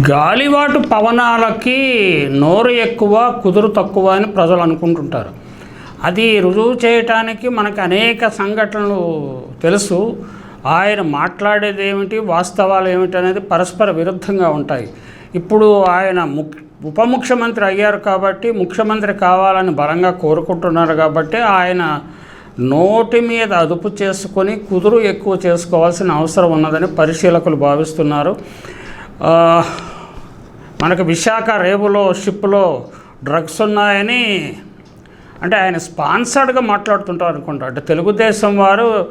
గాలివాటు పవనాలకి నోరు ఎక్కువ కుదురు తక్కువ అని ప్రజలు అనుకుంటుంటారు. అది రుజువు చేయటానికి మనకు అనేక సంఘటనలు తెలుసు. ఆయన మాట్లాడేది ఏమిటి వాస్తవాలు ఏమిటి అనేది పరస్పర విరుద్ధంగా ఉంటాయి. ఇప్పుడు ఆయన ముక్ ఉప ముఖ్యమంత్రి అయ్యారు కాబట్టి ముఖ్యమంత్రి కావాలని బలంగా కోరుకుంటున్నారు కాబట్టి ఆయన నోటి మీద అదుపు చేసుకొని కుదురు ఎక్కువ చేసుకోవాల్సిన అవసరం ఉన్నదని పరిశీలకులు భావిస్తున్నారు. మనకు విశాఖ రేవులో షిప్లో డ్రగ్స్ ఉన్నాయని అంటే ఆయన స్పాన్సర్డ్గా మాట్లాడుతుంటారు అనుకుంటా. అంటే తెలుగుదేశం వారు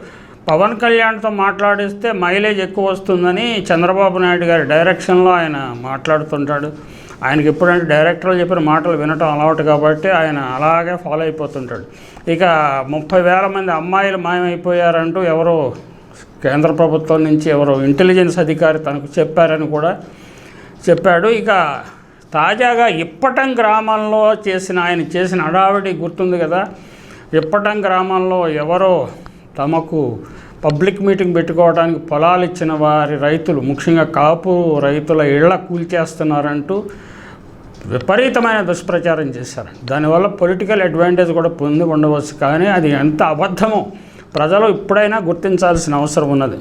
పవన్ కళ్యాణ్తో మాట్లాడిస్తే మైలేజ్ ఎక్కువ వస్తుందని చంద్రబాబు నాయుడు గారి డైరెక్షన్లో ఆయన మాట్లాడుతుంటాడు. ఆయనకి ఎప్పుడంటే డైరెక్టర్లు చెప్పిన మాటలు వినటం అలవాటు కాబట్టి ఆయన అలాగే ఫాలో అయిపోతుంటాడు. ఇక ముప్పై వేల మంది అమ్మాయిలు మాయమైపోయారంటూ ఎవరో కేంద్ర ప్రభుత్వం నుంచి ఎవరో ఇంటెలిజెన్స్ అధికారి తనకు చెప్పారని కూడా చెప్పాడు. ఇక తాజాగా ఇప్పటం గ్రామంలో చేసిన ఆయన చేసిన హడావిడి గుర్తుంది కదా? ఇప్పటం గ్రామంలో ఎవరో తమకు పబ్లిక్ మీటింగ్ పెట్టుకోవడానికి పొలాలు ఇచ్చిన వారి రైతులు ముఖ్యంగా కాపు రైతుల ఇళ్ళ కూల్చేస్తున్నారంటూ విపరీతమైన దుష్ప్రచారం చేశారు. దానివల్ల పొలిటికల్ అడ్వాంటేజ్ కూడా పొంది ఉండవచ్చు కానీ అది ఎంత అబద్ధమో. ప్రజలు ఇప్పుడైనా గుర్తించాల్సిన అవసరం ఉన్నది.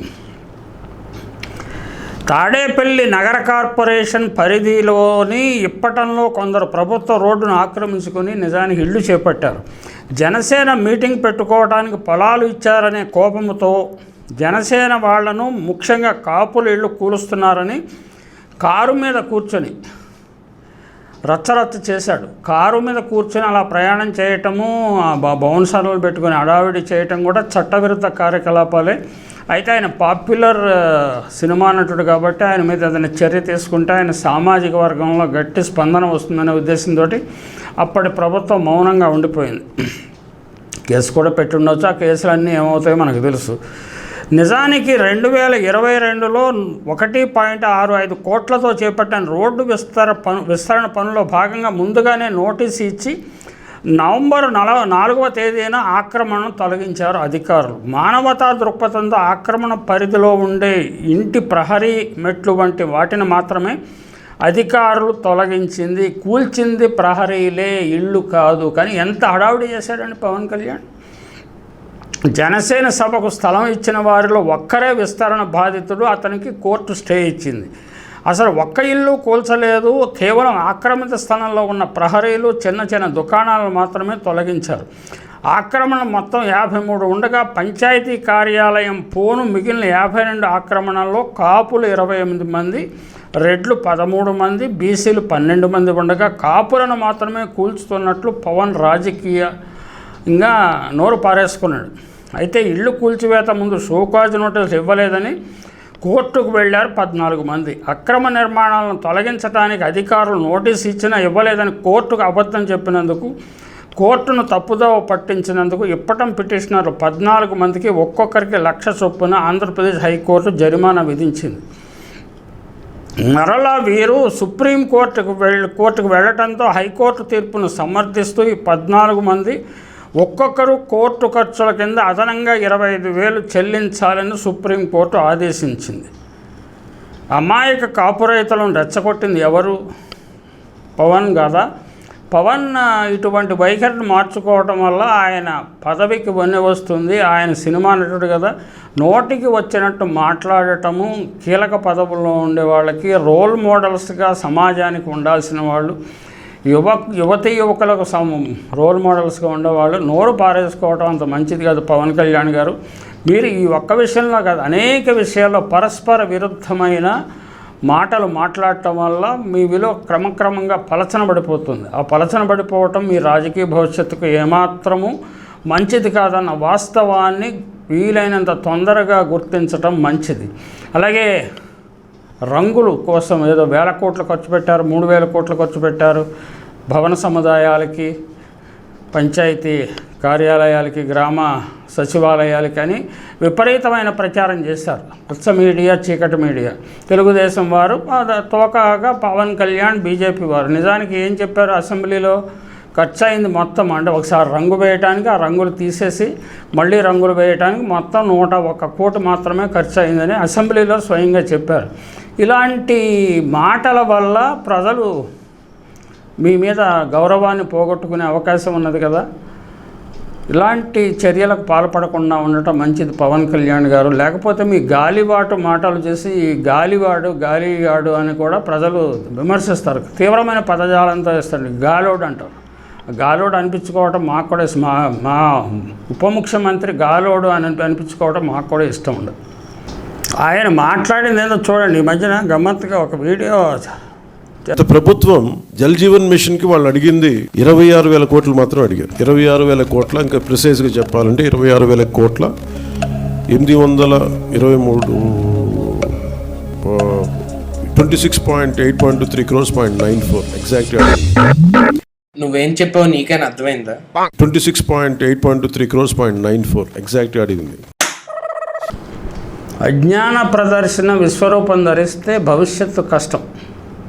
తాడేపల్లి నగర కార్పొరేషన్ పరిధిలోని ఇప్పటంలో కొందరు ప్రభుత్వ రోడ్డును ఆక్రమించుకొని నిజానికి ఇళ్ళు చేపట్టారు. జనసేన మీటింగ్ పెట్టుకోవడానికి పొలాలు ఇచ్చారనే కోపంతో జనసేన వాళ్ళను ముఖ్యంగా కాపులు ఇళ్ళు కూలుస్తున్నారని కారు మీద కూర్చొని రచ్చరచ్చ చేశాడు. కారు మీద కూర్చొని అలా ప్రయాణం చేయటము బౌన్సర్లు పెట్టుకొని అడావిడి చేయటం కూడా చట్టవిరుద్ధ కార్యకలాపాలే. అయితే ఆయన పాపులర్ సినిమా నటుడు కాబట్టి ఆయన మీద ఏదైనా చర్య తీసుకుంటే ఆయన సామాజిక వర్గంలో గట్టి స్పందన వస్తుందనే ఉద్దేశంతో అప్పటి ప్రభుత్వం మౌనంగా ఉండిపోయింది. కేసు కూడా పెట్టి ఆ కేసులు అన్నీ ఏమవుతాయో మనకు తెలుసు. నిజానికి రెండు వేల ఇరవై రెండులో ఒకటి పాయింట్ ఆరు ఐదు కోట్లతో చేపట్టిన రోడ్డు విస్తర పను విస్తరణ పనుల్లో భాగంగా ముందుగానే నోటీసు ఇచ్చి నవంబర్ నల నాలుగవ తేదీన ఆక్రమణను తొలగించారు అధికారులు. మానవతా దృక్పథంతో ఆక్రమణ పరిధిలో ఉండే ఇంటి ప్రహరీ మెట్లు వంటి వాటిని మాత్రమే అధికారులు తొలగించింది. కూల్చింది ప్రహరీలే ఇళ్ళు కాదు. కానీ ఎంత హడావుడి చేశాడండి పవన్ కళ్యాణ్? జనసేన సభకు స్థలం ఇచ్చిన వారిలో ఒక్కరే విస్తరణ బాధితుడు. అతనికి కోర్టు స్టే ఇచ్చింది. అసలు ఒక్క ఇల్లు కూల్చలేదు. కేవలం ఆక్రమిత స్థలంలో ఉన్న ప్రహరీలు చిన్న చిన్న దుకాణాలను మాత్రమే తొలగించారు. ఆక్రమణ మొత్తం యాభై మూడు ఉండగా పంచాయతీ కార్యాలయం పోను మిగిలిన యాభై రెండు ఆక్రమణల్లో కాపులు ఇరవై ఎనిమిది మంది రెడ్లు పదమూడు మంది బీసీలు పన్నెండు మంది ఉండగా కాపులను మాత్రమే కూల్చుతున్నట్లు పవన్ రాజకీయ ఇంకా నోరు పారేసుకున్నాడు. అయితే ఇల్లు కూల్చివేత ముందు షోకాజ్ నోటీసులు ఇవ్వలేదని కోర్టుకు వెళ్ళారు పద్నాలుగు మంది. అక్రమ నిర్మాణాలను తొలగించడానికి అధికారులు నోటీసు ఇచ్చినా ఇవ్వలేదని కోర్టుకు అబద్ధం చెప్పినందుకు కోర్టును తప్పుదోవ పట్టించినందుకు ఇప్పటం పిటిషనర్లు పద్నాలుగు మందికి ఒక్కొక్కరికి లక్ష చొప్పున ఆంధ్రప్రదేశ్ హైకోర్టు జరిమానా విధించింది. మరలా వీరు సుప్రీంకోర్టుకు వెళ్ళి కోర్టుకు వెళ్ళటంతో హైకోర్టు తీర్పును సమర్థిస్తూ ఈ పద్నాలుగు మంది ఒక్కొక్కరు కోర్టు ఖర్చుల కింద అదనంగా ఇరవై ఐదు వేలు చెల్లించాలని సుప్రీంకోర్టు ఆదేశించింది. అమాయక కాపు రైతులను రెచ్చగొట్టింది ఎవరు? పవన్ కదా. పవన్ ఇటువంటి వైఖరిని మార్చుకోవటం వల్ల ఆయన పదవికి వన్నె వస్తుంది. ఆయన సినిమా నటుడు కదా. నోటికి వచ్చినట్టు మాట్లాడటము కీలక పదవుల్లో ఉండే వాళ్ళకి రోల్ మోడల్స్గా సమాజానికి ఉండాల్సిన వాళ్ళు. యువ యువతి యువకులకు సమ రోల్ మోడల్స్గా ఉండేవాళ్ళు. నోరు పారేసుకోవటం అంత మంచిది కాదు పవన్ కళ్యాణ్ గారు. మీరు ఈ ఒక్క విషయంలో కాదు అనేక విషయాల్లో పరస్పర విరుద్ధమైన మాటలు మాట్లాడటం వల్ల మీ విలువ క్రమక్రమంగా పలచన పడిపోతుంది. ఆ పలచన పడిపోవటం మీ రాజకీయ భవిష్యత్తుకు ఏమాత్రము మంచిది కాదన్న వాస్తవాన్ని వీలైనంత తొందరగా గుర్తించటం మంచిది. అలాగే రంగులు కోసం ఏదో వేల కోట్లు ఖర్చు పెట్టారు మూడు వేల కోట్లు ఖర్చు పెట్టారు. భవన సముదాయాలకి పంచాయతీ కార్యాలయాలకి గ్రామ సచివాలయాలకి అని విపరీతమైన ప్రచారం చేశారు. ఉత్స మీడియా చీకటి మీడియా. తెలుగుదేశం వారు తోకగా పవన్ కళ్యాణ్ బీజేపీ వారు. నిజానికి ఏం చెప్పారు అసెంబ్లీలో? ఖర్చు అయింది మొత్తం అంటే ఒకసారి రంగు వేయటానికి ఆ రంగులు తీసేసి మళ్ళీ రంగులు వేయటానికి మొత్తం నూట ఒక్క కోటి మాత్రమే ఖర్చు అయిందని అసెంబ్లీలో స్వయంగా చెప్పారు. ఇలాంటి మాటల వల్ల ప్రజలు మీ మీద గౌరవాన్ని పోగొట్టుకునే అవకాశం ఉన్నది కదా. ఇలాంటి చర్యలకు పాల్పడకుండా ఉండటం మంచిది పవన్ కళ్యాణ్ గారు. లేకపోతే మీ గాలివాటు మాటలు చేసి ఈ గాలివాడు గాలివాడు అని కూడా ప్రజలు విమర్శిస్తారు. తీవ్రమైన పదజాలంతో ఇస్తారు గాలోడు అంటారు. గాలోడు అనిపించుకోవటం మాకు కూడా మా మా ఉప ముఖ్యమంత్రి గాలోడు అని అనిపించుకోవటం మాకు కూడా ఇష్టం ఉండదు. ఆయన మాట్లాడింది ఏదో చూడండి. ఈ మధ్యన గమ్మత్తుగా ఒక వీడియో గత ప్రభుత్వం జల్ జీవన్ మిషన్కి వాళ్ళు అడిగింది ఇరవై ఆరు వేల కోట్లు మాత్రం అడిగారు. ఇరవై ఆరు వేల కోట్ల ఇంకా ప్రిసైజ్గా చెప్పాలంటే ఇరవై ఆరు వేల కోట్ల ఎనిమిది వందల ఇరవై మూడు twenty six point eight point two three crores point nine four exact నువ్వేం చెప్పావు నీకైనా అర్థమైందా? Twenty six point eight point two three crores point nine four exact అడిగింది. అజ్ఞాన ప్రదర్శన విశ్వరూపం ధరిస్తే భవిష్యత్తు కష్టం.